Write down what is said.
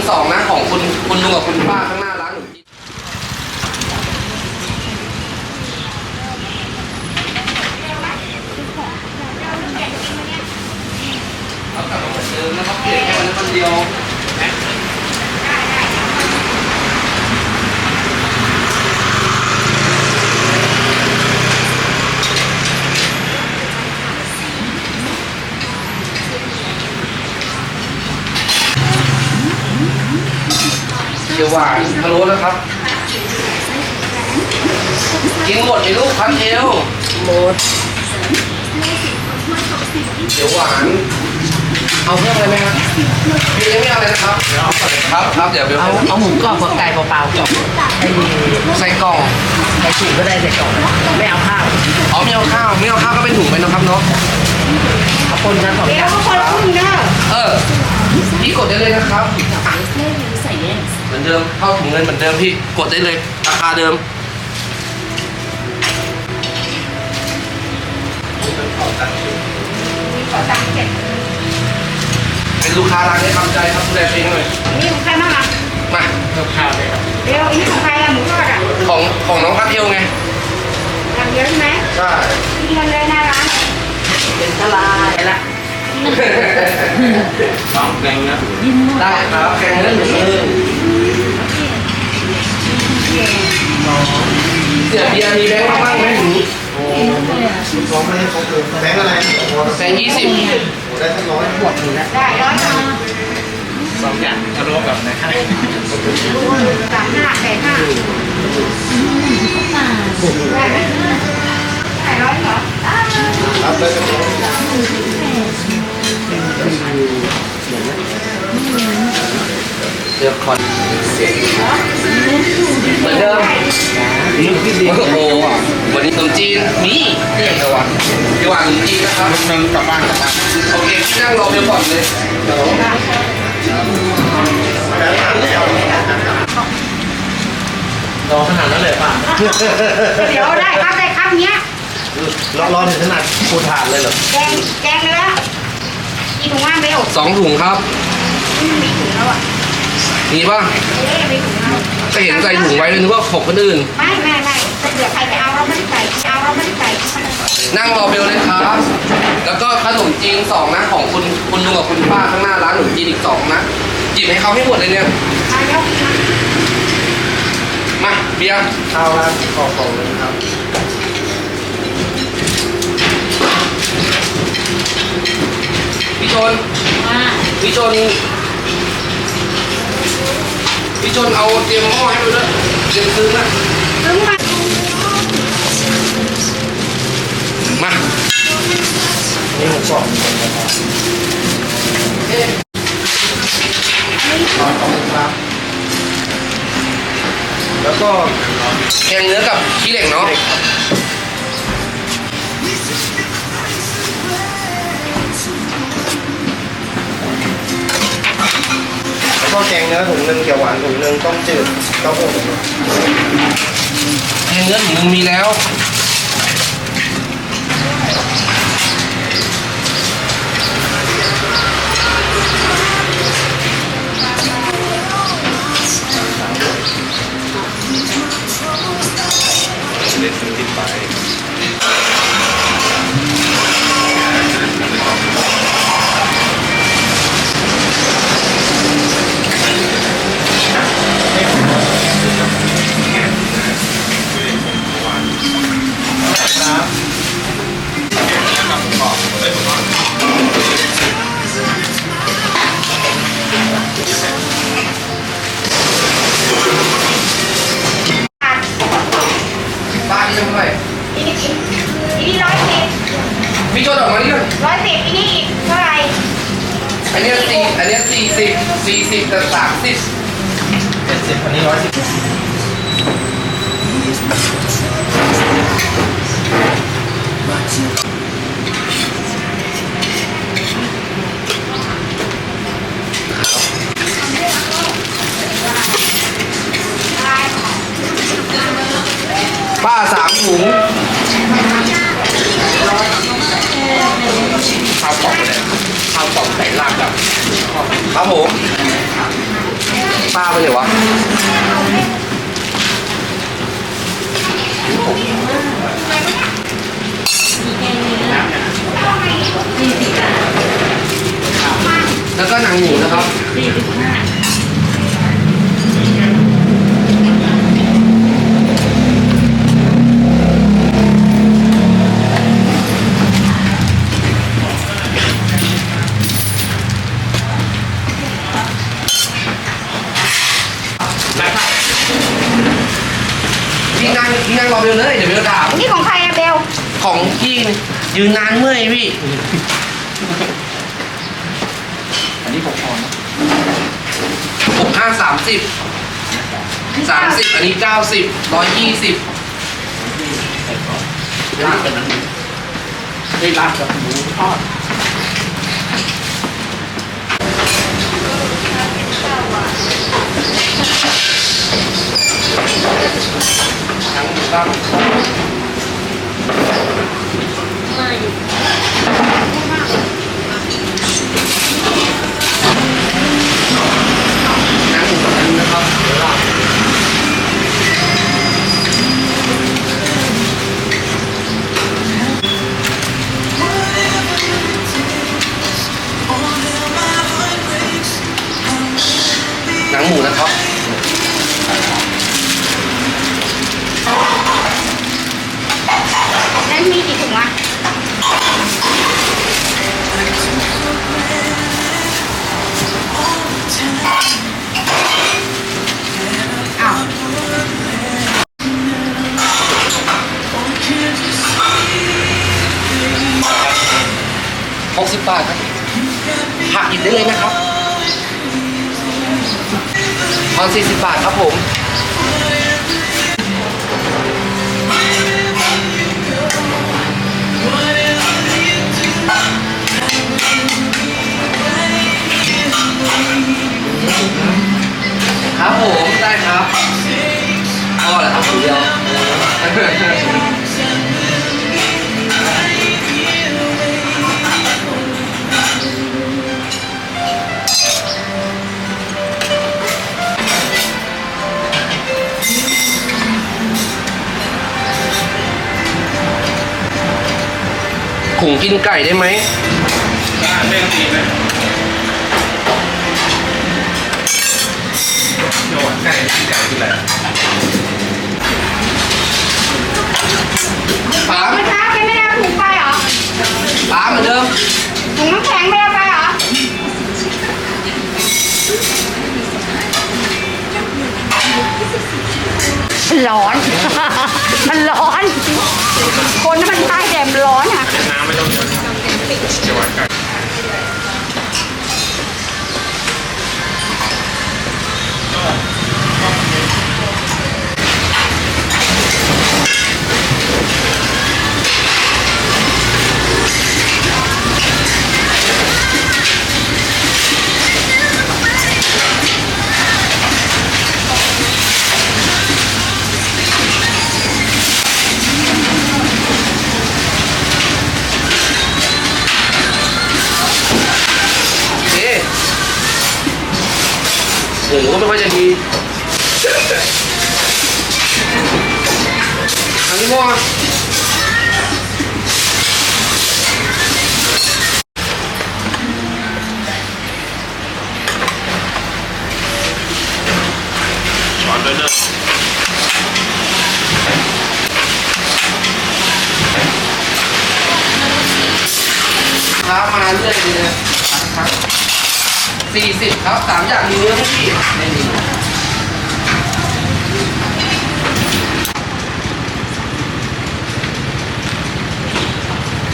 งสองนะของคุณคุณลุงกับคุณป้าข้างหน้าร้านขนมจีนเอากลับมาเหมือนเดิมนะครับเปลี่ยนแค่วันนี้วันเดียว เขียวหวานพะโล้นะครับ กินหมดไหมลูกพันเอวหมดเขียวหวาน เอาเพิ่มอะไรไหมครับพี่ยังไม่เอาอะไรนะครับ ครับครับเดี๋ยวไปเอาเอาหมูกรอบกับไก่เปล่าๆกับไอ้ใส่กล่องไก่ถุงก็ได้ใส่กล่องไม่เอาข้าวอ๋อไม่เอาข้าวไม่เอาข้าวก็เป็นถุงไปนะครับเนาะเอาปนกันสองอเดี๋ยย่าวงเขาคนละครึ่งเด้อเออพี่กดได้เลยนะครับใส่เย็น เหมือนเดิมเข้าถุงเงินเหมือนเดิมพี่กดได้เลย ราคาเดิมขอตังค์เจ็ดเป็นลูกค้าร้านได้ทำใจครับดูแลตัวเองหน่อยนี่ของใครบ้างอะมาเดี๋ยวอันนี้ของใครอะหมูทอดอะของของน้องพัดเอวไงทำเยอะใช่ไหมใช่กินกันเลยหน้าร้านเป็นทลายละได้ครับแกงเนื้อหนึ่งมือ เสียเบียร์มีแบงค์มาบ้างไหมหนูร้องไม่ให้เขาเกินแบงค์อะไรโอ้โหแบงค์ยี่สิบได้ทั้งร้อยหมดอยู่แล้วได้ร้อยหนึ่งสองอย่างทะเลาะกับไหนสามห้าแปดห้าได้ไหมได้ร้อยเหรอครับได้ทั้งร้อยเดี๋ยวคอนเหมือนเดิมโอ้โหวันนี้ขนมจีนมีเรียกระวังระวังขนมจีนนะครับมันกลับบ้านกลับบ้านโอเคพี่นั่งรอเดี๋ยวก่อนเลยเดี๋ยวรอขนาดนั้นเลยป่ะเดี๋ยวได้ครับได้ครับเนี้ยร้อนร้อนถึงขนาดปูถาดเลยเหรอแกงแกงเนื้อกี่ถุงว่างเบลสองถุงครับนี่มีถุงแล้วอะ มีป่ะเอ๊ะมีถุงแล้วก็เห็นใส่ถุงไว้เลยนึกว่าของคนอื่น ไม่ไม่ไม่ถ้าเผื่อใครจะเอาเราไม่ได้ใส่เอาเราไม่ได้ใส่นั่งรอเบลเลยครับ แล้วก็ขนมจีนสองนะของคุณคุณลุงกับคุณป้าข้างหน้าร้านขนมจีนอีกสองนะหยิบให้เขาให้หมดเลยเนี่ยมาแล้วมาเบียร์ข้าวรานขอบของเลยครับ พี่ชนมาพี่ชน พี่ชนเอาเตรียมหม้อให้ดูด้วยเตรียมซึ้งนะซึ้งมามานี่หมูกรอบเอ๊ะร้อนขอบคุณครับแล้วก็แกงเนื้อกับขี้เหล็กเนาะ ก็แกงเนื้อถุงหนึ่งเขียวหวานถุงหนึ่งต้มจืดเต้าหู้ถุงแกงเนื้อถุงนึงมีแล้ว สี่สิบกับสามสิบเจ็ดสิบอันนี้ร้อยสิบ ป้าสามถุง ข้าวกล่องเลยข้าวกล่องใส่ลาบแบบ ครับผม ป้าไปเลยวะแล้วก็หนังหมูนะครับ พี่นั่งพี่นั่งรอเบลเลยเดี๋ยวเบลด่านี่ของใครอะเบลของพี่ยืนนานเมื่อยพี่อันนี้ผมพอนะหกห้าสามสิบสามสิบอันนี้เก้าสิบร้อยยี่สิบลาบกับน้ำหมูได้ลาบกับหมูทอด ทั้ บาทครับหักหยิบได้เลยนะครับตอนสี่สิบาทครับผมครับผมได้ครับพอแหละครับคนเดียว ขุงกินไก่ได้ไหมเล่นดีไหมโยนไก่ไก่คืออะไรป๋าเมื่อเช้าแกไม่ได้เอาถุงไปเหรอป๋าเหมือนเดิมถุงน้ำแข็งไม่เอาไปเหรอร้อนมัน เ五百块钱的，看过啊？传着呢。他妈的！40 ครับ 3 อย่างนี้ทั้งที่